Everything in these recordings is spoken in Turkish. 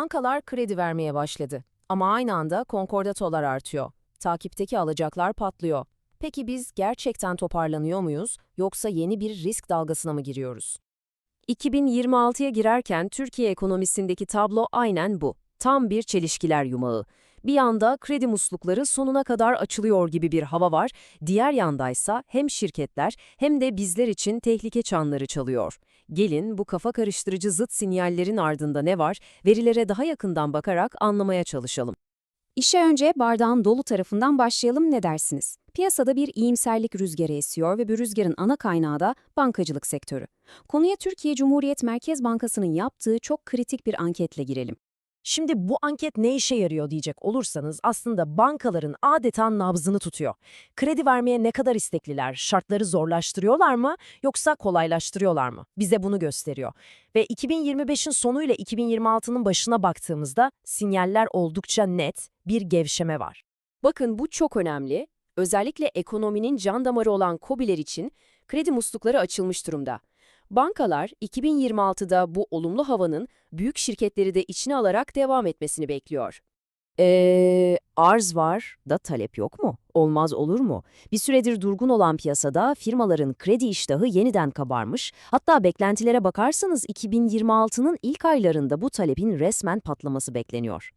Bankalar kredi vermeye başladı. Ama aynı anda konkordatolar artıyor. Takipteki alacaklar patlıyor. Peki biz gerçekten toparlanıyor muyuz yoksa yeni bir risk dalgasına mı giriyoruz? 2026'ya girerken Türkiye ekonomisindeki tablo aynen bu. Tam bir çelişkiler yumağı. Bir yanda kredi muslukları sonuna kadar açılıyor gibi bir hava var, diğer yandaysa hem şirketler hem de bizler için tehlike çanları çalıyor. Gelin bu kafa karıştırıcı zıt sinyallerin ardında ne var, verilere daha yakından bakarak anlamaya çalışalım. İşe önce bardağın dolu tarafından başlayalım ne dersiniz? Piyasada bir iyimserlik rüzgarı esiyor ve bu rüzgarın ana kaynağı da bankacılık sektörü. Konuya Türkiye Cumhuriyet Merkez Bankası'nın yaptığı çok kritik bir anketle girelim. Şimdi bu anket ne işe yarıyor diyecek olursanız aslında bankaların adeta nabzını tutuyor. Kredi vermeye ne kadar istekliler, şartları zorlaştırıyorlar mı yoksa kolaylaştırıyorlar mı? Bize bunu gösteriyor. Ve 2025'in sonuyla 2026'nın başına baktığımızda sinyaller oldukça net, bir gevşeme var. Bakın bu çok önemli. Özellikle ekonominin can damarı olan KOBİ'ler için kredi muslukları açılmış durumda. Bankalar 2026'da bu olumlu havanın büyük şirketleri de içine alarak devam etmesini bekliyor. Eee arz var da talep yok mu? Olmaz olur mu? Bir süredir durgun olan piyasada firmaların kredi iştahı yeniden kabarmış. Hatta beklentilere bakarsanız 2026'nın ilk aylarında bu talebin resmen patlaması bekleniyor.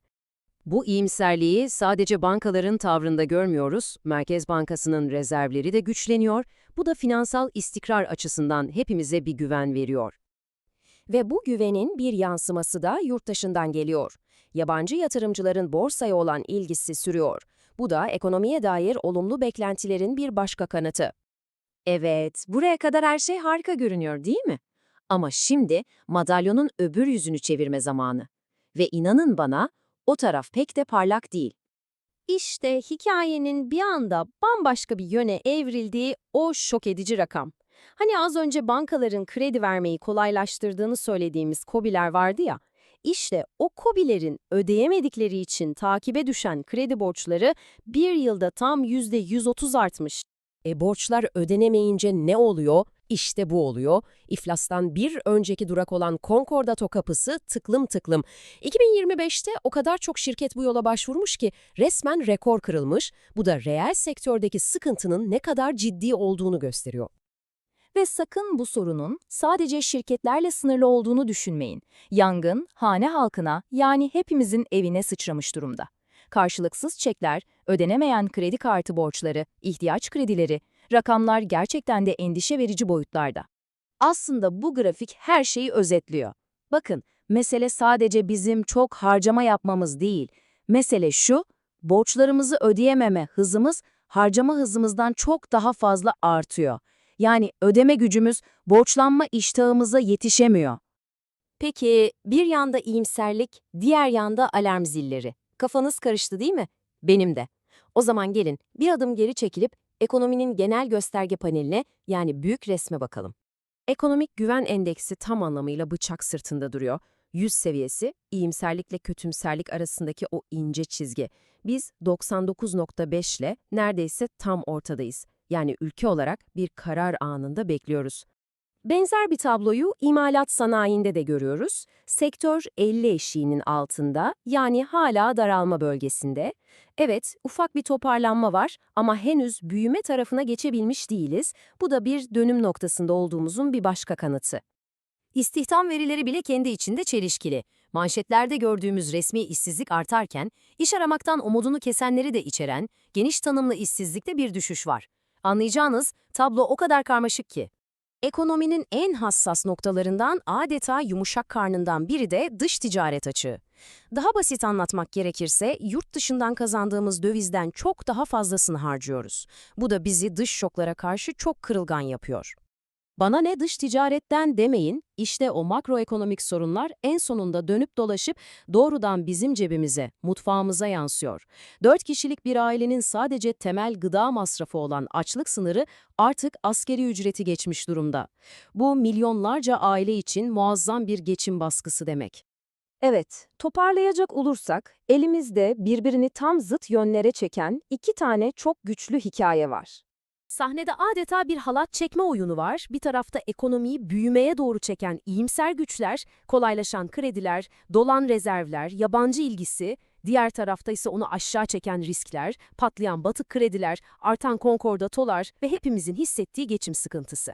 Bu iyimserliği sadece bankaların tavrında görmüyoruz, Merkez Bankası'nın rezervleri de güçleniyor, bu da finansal istikrar açısından hepimize bir güven veriyor. Ve bu güvenin bir yansıması da yurt dışından geliyor. Yabancı yatırımcıların borsaya olan ilgisi sürüyor. Bu da ekonomiye dair olumlu beklentilerin bir başka kanıtı. Evet, buraya kadar her şey harika görünüyor değil mi? Ama şimdi madalyonun öbür yüzünü çevirme zamanı. Ve inanın bana, o taraf pek de parlak değil. İşte hikayenin bir anda bambaşka bir yöne evrildiği o şok edici rakam. Hani az önce bankaların kredi vermeyi kolaylaştırdığını söylediğimiz KOBİ'ler vardı ya, işte o KOBİ'lerin ödeyemedikleri için takibe düşen kredi borçları bir yılda tam %130 artmış. E borçlar ödenemeyince ne oluyor? İşte bu oluyor. İflastan bir önceki durak olan Concordato kapısı tıklım tıklım. 2025'te o kadar çok şirket bu yola başvurmuş ki resmen rekor kırılmış. Bu da reel sektördeki sıkıntının ne kadar ciddi olduğunu gösteriyor. Ve sakın bu sorunun sadece şirketlerle sınırlı olduğunu düşünmeyin. Yangın, hane halkına yani hepimizin evine sıçramış durumda. Karşılıksız çekler, ödenemeyen kredi kartı borçları, ihtiyaç kredileri, rakamlar gerçekten de endişe verici boyutlarda. Aslında bu grafik her şeyi özetliyor. Bakın, mesele sadece bizim çok harcama yapmamız değil. Mesele şu, borçlarımızı ödeyememe hızımız harcama hızımızdan çok daha fazla artıyor. Yani ödeme gücümüz borçlanma iştahımıza yetişemiyor. Peki bir yanda iyimserlik, diğer yanda alarm zilleri. Kafanız karıştı değil mi? Benim de. O zaman gelin bir adım geri çekilip ekonominin genel gösterge paneline yani büyük resme bakalım. Ekonomik güven endeksi tam anlamıyla bıçak sırtında duruyor. 100 seviyesi, iyimserlikle kötümserlik arasındaki o ince çizgi. Biz 99.5 ile neredeyse tam ortadayız. Yani ülke olarak bir karar anında bekliyoruz. Benzer bir tabloyu imalat sanayinde de görüyoruz. Sektör 50 eşiğinin altında, yani hala daralma bölgesinde. Evet, ufak bir toparlanma var ama henüz büyüme tarafına geçebilmiş değiliz. Bu da bir dönüm noktasında olduğumuzun bir başka kanıtı. İstihdam verileri bile kendi içinde çelişkili. Manşetlerde gördüğümüz resmi işsizlik artarken, iş aramaktan umudunu kesenleri de içeren, geniş tanımlı işsizlikte bir düşüş var. Anlayacağınız tablo o kadar karmaşık ki. Ekonominin en hassas noktalarından adeta yumuşak karnından biri de dış ticaret açığı. Daha basit anlatmak gerekirse yurt dışından kazandığımız dövizden çok daha fazlasını harcıyoruz. Bu da bizi dış şoklara karşı çok kırılgan yapıyor. Bana ne dış ticaretten demeyin, işte o makroekonomik sorunlar en sonunda dönüp dolaşıp doğrudan bizim cebimize, mutfağımıza yansıyor. Dört kişilik bir ailenin sadece temel gıda masrafı olan açlık sınırı artık askeri ücreti geçmiş durumda. Bu milyonlarca aile için muazzam bir geçim baskısı demek. Evet, toparlayacak olursak elimizde birbirini tam zıt yönlere çeken iki tane çok güçlü hikaye var. Sahnede adeta bir halat çekme oyunu var. Bir tarafta ekonomiyi büyümeye doğru çeken iyimser güçler, kolaylaşan krediler, dolan rezervler, yabancı ilgisi, diğer tarafta ise onu aşağı çeken riskler, patlayan batık krediler, artan konkordatolar ve hepimizin hissettiği geçim sıkıntısı.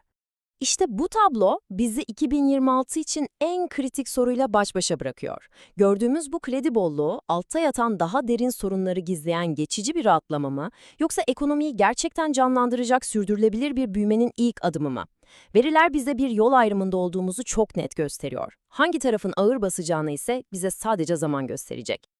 İşte bu tablo bizi 2026 için en kritik soruyla baş başa bırakıyor. Gördüğümüz bu kredi bolluğu altta yatan daha derin sorunları gizleyen geçici bir rahatlama mı yoksa ekonomiyi gerçekten canlandıracak sürdürülebilir bir büyümenin ilk adımı mı? Veriler bize bir yol ayrımında olduğumuzu çok net gösteriyor. Hangi tarafın ağır basacağını ise bize sadece zaman gösterecek.